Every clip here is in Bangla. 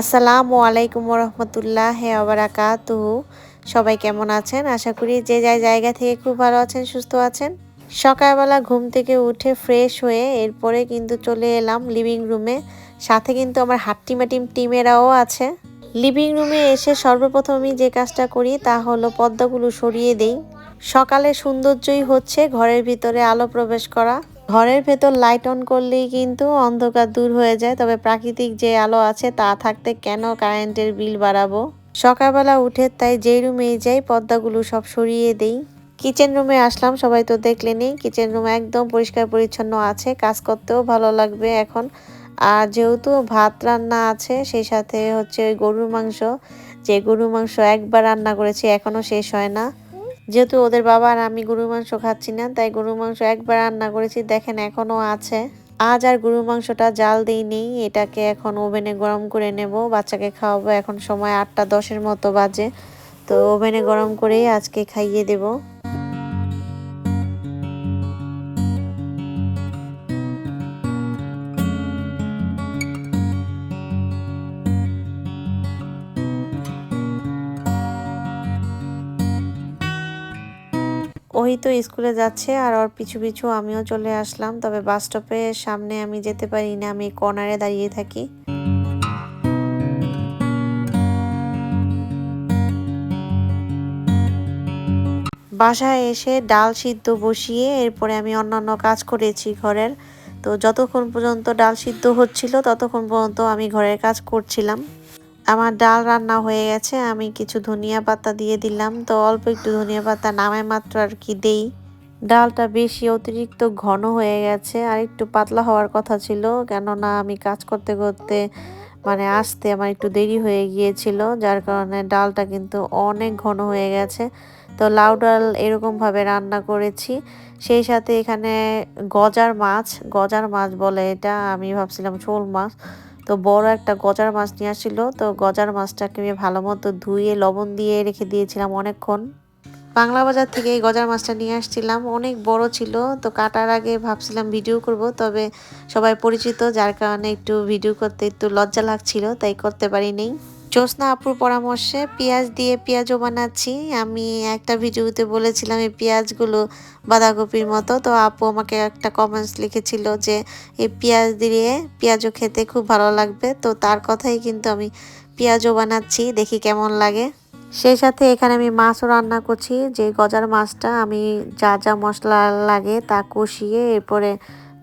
আসসালামু আলাইকুম রহমতুল্লাহ হে আবরাকাতু সবাই কেমন আছেন? আশা করি যে যাই জায়গা থেকে খুব ভালো আছেন, সুস্থ আছেন। সকালবেলা ঘুম থেকে উঠে ফ্রেশ হয়ে এরপরে কিন্তু চলে এলাম লিভিং রুমে সাথে কিন্তু আমার হাট্টিমাটিম টিমেরাও আছে। লিভিং রুমে এসে সর্বপ্রথম আমি যে কাজটা করি তা হলো পদ্মাগুলো সরিয়ে দেই। সকালে সৌন্দর্যই হচ্ছে ঘরের ভিতরে আলো প্রবেশ করা। ঘরের ভেতর লাইট অন করলেই কিন্তু অন্ধকার দূর হয়ে যায়। তবে প্রাকৃতিক যে আলো আছে, তা থাকতে কেন কারেন্টের বিল বাড়াবো? সকালবেলা উঠে তাই যেই রুমেই যাই, পর্দাগুলো সব সরিয়ে দেই। কিচেন রুমে আসলাম, সবাই তো দেখলেনি কিচেন রুম একদম পরিষ্কার পরিচ্ছন্ন আছে, কাজ করতেও ভালো লাগবে এখন। আর যেহেতু ভাত রান্না আছে, সেই সাথে হচ্ছে গরুর মাংস। যে গরুর মাংস একবার রান্না করেছি এখনও শেষ হয় না। যেহেতু ওদের বাবা আর আমি গরুর মাংস খাচ্ছি না, তাই গরুর মাংস একবার রান্না করেছি, দেখেন এখনও আছে। আজ আর গরুর মাংসটা জাল দিই নেই এটাকে এখন ওভেনে গরম করে নেব, বাচ্চাকে খাওয়াবো, এখন সময় আটটা দশের মতো বাজে। তো ওভেনে গরম করেই আজকে খাইয়ে দেবো। ওই তো স্কুলে যাচ্ছে আর ওর পিছু পিছু আমিও চলে আসলাম। তবে বাস স্টপের সামনে আমি যেতে পারি না, আমি কর্নারে দাঁড়িয়ে থাকি। বাসায় এসে ডাল সিদ্ধ বসিয়ে এরপরে আমি অন্যান্য কাজ করেছি ঘরের। তো যতক্ষণ পর্যন্ত ডাল সিদ্ধ হচ্ছিল, ততক্ষণ পর্যন্ত আমি ঘরের কাজ করছিলাম। আমার ডাল রান্না হয়ে গেছে, আমি কিছু ধনিয়া পাতা দিয়ে দিলাম। তো অল্প একটু ধনিয়া পাতা নামে মাত্র আর কি দেই। ডালটা বেশি অতিরিক্ত ঘন হয়ে গেছে, আর একটু পাতলা হওয়ার কথা ছিল, কেননা আমি কাজ করতে করতে মানে আসতে আমার একটু দেরি হয়ে গিয়েছিল, যার কারণে ডালটা কিন্তু অনেক ঘন হয়ে গেছে। তো লাউ ডাল এরকমভাবে রান্না করেছি। সেই সাথে এখানে গজার মাছ গজার মাছ বলে এটা, আমি ভাবছিলাম শোল মাছ। তো বড় একটা গজার মাছ নিয়ে আসছিল। তো গজার মাছটাকে আমি ভালো মতো ধুয়ে, লবণ দিয়ে রেখে দিয়েছিলাম অনেকক্ষণ। বাংলা বাজার থেকে এই গজার মাছটা নিয়ে আসছিলাম। অনেক বড় ছিল, তো কাটার আগে ভাবছিলাম ভিডিও করব, তবে সবাই পরিচিত, যার কারণে একটু ভিডিও করতে একটু লজ্জা লাগছিল, তাই করতে পারিনি। জ্যোৎস্না আপুর পরামর্শে পেঁয়াজ দিয়ে পেঁয়াজও বানাচ্ছি। আমি একটা ভিডিওতে বলেছিলাম এই পেঁয়াজগুলো বাঁধাকপির মতো। তো আপু আমাকে একটা কমেন্টস লিখেছিল যে, এই পেঁয়াজ দিয়ে পেঁয়াজও খেতে খুব ভালো লাগবে। তো তার কথাই কিন্তু আমি পেঁয়াজও বানাচ্ছি, দেখি কেমন লাগে। সেই সাথে এখানে আমি মাছও রান্না করছি। যে গজার মাছটা আমি যা যা মশলা লাগে তা কষিয়ে এরপরে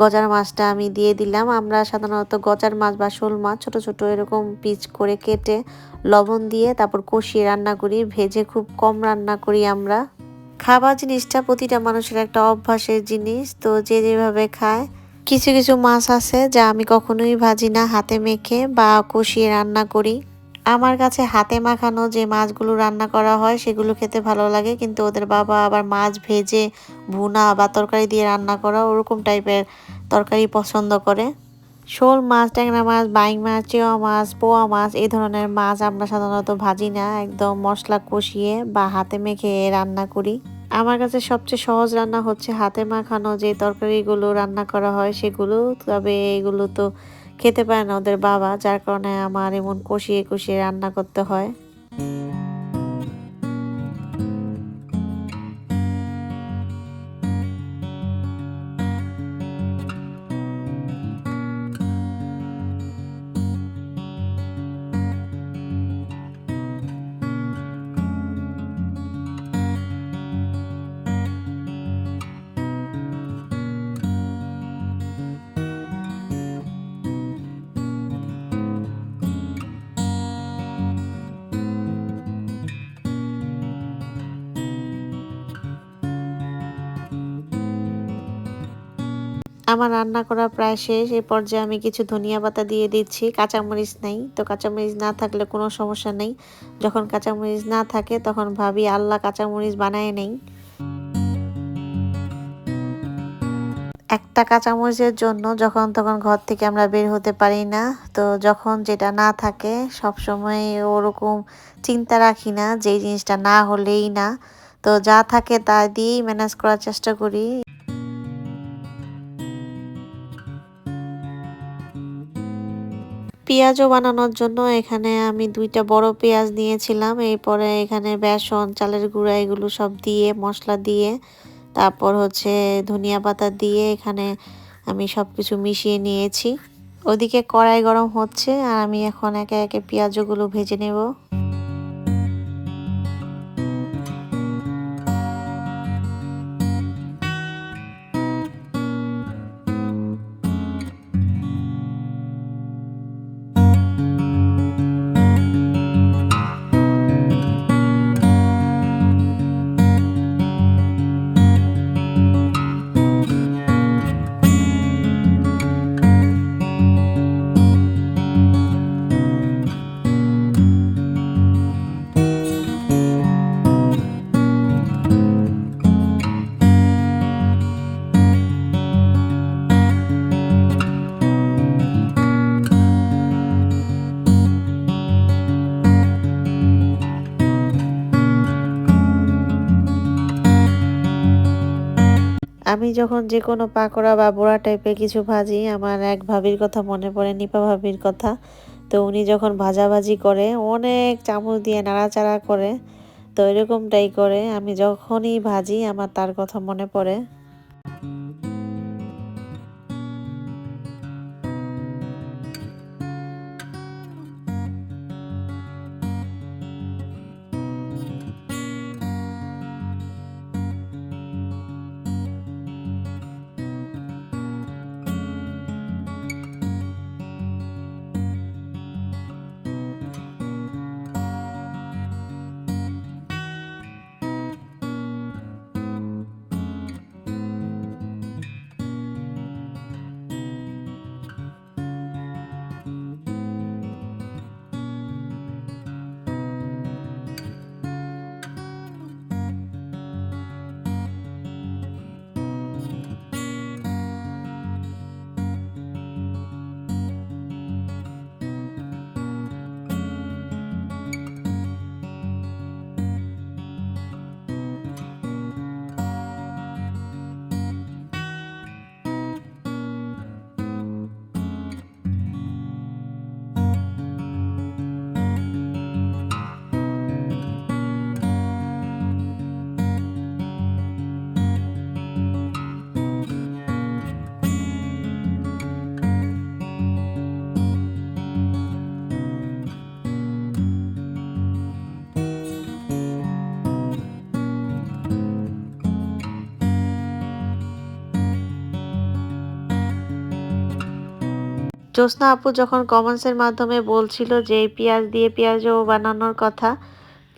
গজার মাছটা আমি দিয়ে দিলাম। আমরা সাধারণত গজার মাছ বা শোল মাছ ছোট ছোট এরকম পিচ করে কেটে লবণ দিয়ে তারপর কষিয়ে রান্না করি। ভেজে খুব কম রান্না করি আমরা। খাবার জিনিসটা প্রতিটা মানুষের একটা অভ্যাসের জিনিস। তো যে যেভাবে খায়, কিছু কিছু মাছ আছে যা আমি কখনোই ভাজি না, হাতে মেখে বা কষিয়ে রান্না করি। আমার কাছে হাতে মাখানো যে মাছগুলো রান্না করা হয়, সেগুলো খেতে ভালো লাগে, কিন্তু ওদের বাবা আবার মাছ ভেজে ভুনা বা তরকারি দিয়ে রান্না করা ওরকম টাইপের তরকারি পছন্দ করে। শোল মাছ, ট্যাংরা মাছ, বাইং মাছ, চেওয়া মাছ, পোয়া মাছ, এই ধরনের মাছ আমরা সাধারণত ভাজি না, একদম মশলা কষিয়ে বা হাতে মেখে রান্না করি। আমার কাছে সবচেয়ে সহজ রান্না হচ্ছে হাতে মাখানো যে তরকারিগুলো রান্না করা হয় সেগুলো, তবে এগুলো তো খেতে পারে না ওদের বাবা যার কারণে আমার এমন কষিয়ে কষিয়ে রান্না করতে হয়। আমার রান্না করা প্রায় শেষ। এই পর্যায়ে আমি কিছু ধনিয়া পাতা দিয়ে দিচ্ছি। কাঁচামরিচ নেই। তো কাঁচামরিচ না থাকলে কোনো সমস্যা নেই। যখন কাঁচামরিচ না থাকে, তখন ভাবি, আল্লাহ, কাঁচামরিচ বানায় নেই। একটা কাঁচামরিচের জন্য যখন তখন ঘর থেকে আমরা বের হতে পারি না। তো যখন যেটা না থাকে সব সময় ওরকম চিন্তা রাখি না যে জিনিসটা না হলেই না। তো যা থাকে তা দিয়েই ম্যানেজ করার চেষ্টা করি। পেঁয়াজও বানানোর জন্য এখানে আমি দুইটা বড় পেঁয়াজ নিয়েছিলাম। এরপরে এখানে বেসন, চালের গুঁড়া এগুলো সব দিয়ে, মশলা দিয়ে, তারপর হচ্ছে ধনিয়া পাতা দিয়ে এখানে আমি সব কিছু মিশিয়ে নিয়েছি। ওদিকে কড়াই গরম হচ্ছে আর আমি এখন একে একে পেঁয়াজগুলো ভেজে নেব। আমি যখন যে কোনো পাকোড়া বা বোড়া টাইপের কিছু ভাজি, আমার এক ভাবির কথা মনে পড়ে, নিপা ভাবির কথা। তো উনি যখন ভাজাভাজি করে, অনেক চামচ দিয়ে নাড়াচাড়া করে, তো এরকমটাই করে। আমি যখনই ভাজি, আমার তার কথা মনে পড়ে। জ্যোৎস্না আপু যখন কমেন্টসের মাধ্যমে বলছিল যে পেঁয়াজ দিয়ে পেঁয়াজও বানানোর কথা,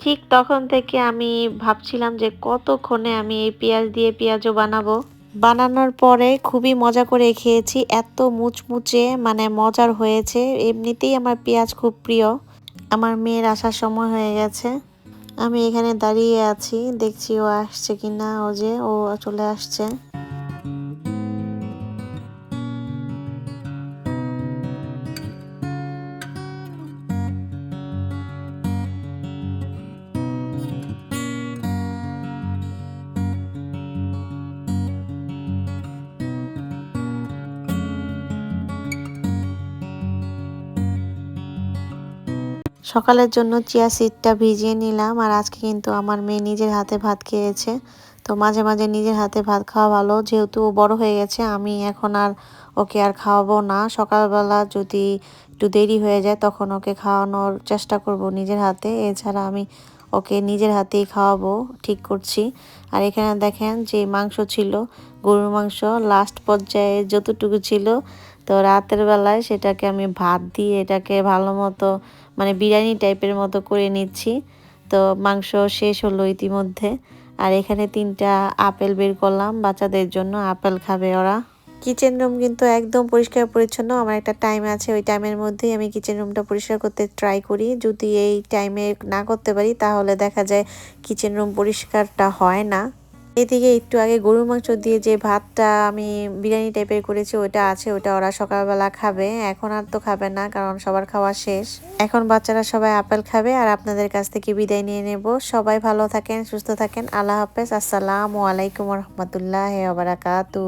ঠিক তখন থেকে আমি ভাবছিলাম যে কতক্ষণে আমি এই পেঁয়াজ দিয়ে পেঁয়াজও বানাবো। বানানোর পরে খুবই মজা করে খেয়েছি, এত মুচমুচে মানে মজার হয়েছে, এমনিতেই আমার পেঁয়াজ খুব প্রিয়। আমার মেয়ের আসার সময় হয়ে গেছে। আমি এখানে দাঁড়িয়ে আছি, দেখছি ও আসছে কিনা, ও যে ও চলে আসছে। সকালের জন্য চিয়া সিডটা ভিজিয়ে নিলাম আর আজকে কিন্তু আমার মেয়ে নিজের হাতে ভাত খেয়েছে। তো মাঝে মাঝে নিজের হাতে ভাত খাওয়া ভালো। যেহেতু বড় হয়ে গেছে, আমি এখন আর ওকে আর খাওয়াবো না। সকালবেলা যদি একটু দেরি হয়ে যায়, তখন ওকে খাওয়ানোর চেষ্টা করব নিজের হাতে। এছাড়া আমি ওকে নিজের হাতেই খাওয়াবো, ঠিক করছি। আর এখানে দেখেন যে মাংস ছিল, গরুর মাংস লাস্ট পর্যায়ে যতটুকু ছিল, তো রাতের বেলায় সেটাকে আমি ভাত দিয়ে এটাকে ভালো মতো মানে বিরিয়ানি টাইপের মতো করে নিচ্ছি। তো মাংস শেষ হলো ইতিমধ্যে। আর এখানে তিনটা আপেল বের করলাম, বাচ্চাদের জন্য আপেল খাবে ওরা। কিচেন রুম কিন্তু একদম পরিষ্কার পরিচ্ছন্ন, আমার একটা টাইম আছে, ওই টাইমের মধ্যেই আমি কিচেন রুমটা পরিষ্কার করতে ট্রাই করি। যদি এই টাইমে না করতে পারি, তাহলে দেখা যায় কিচেন রুম পরিষ্কারটা হয় না। এদিকে একটু আগে গরুর মাংস দিয়ে যে ভাতটা আমি বিরিয়ানি টাইপের করেছি ওটা আছে ওটা ওরা সকালবেলা খাবে। এখন আর তো খাবে না, কারণ সবার খাওয়া শেষ। এখন বাচ্চারা সবাই আপেল খাবে আর আপনাদের কাছ থেকে বিদায় নিয়ে নেব। সবাই ভালো থাকেন, সুস্থ থাকেন। আল্লাহ হাফেজ। আসসালামু আলাইকুম রহমতুল্লাহ বারাকাতু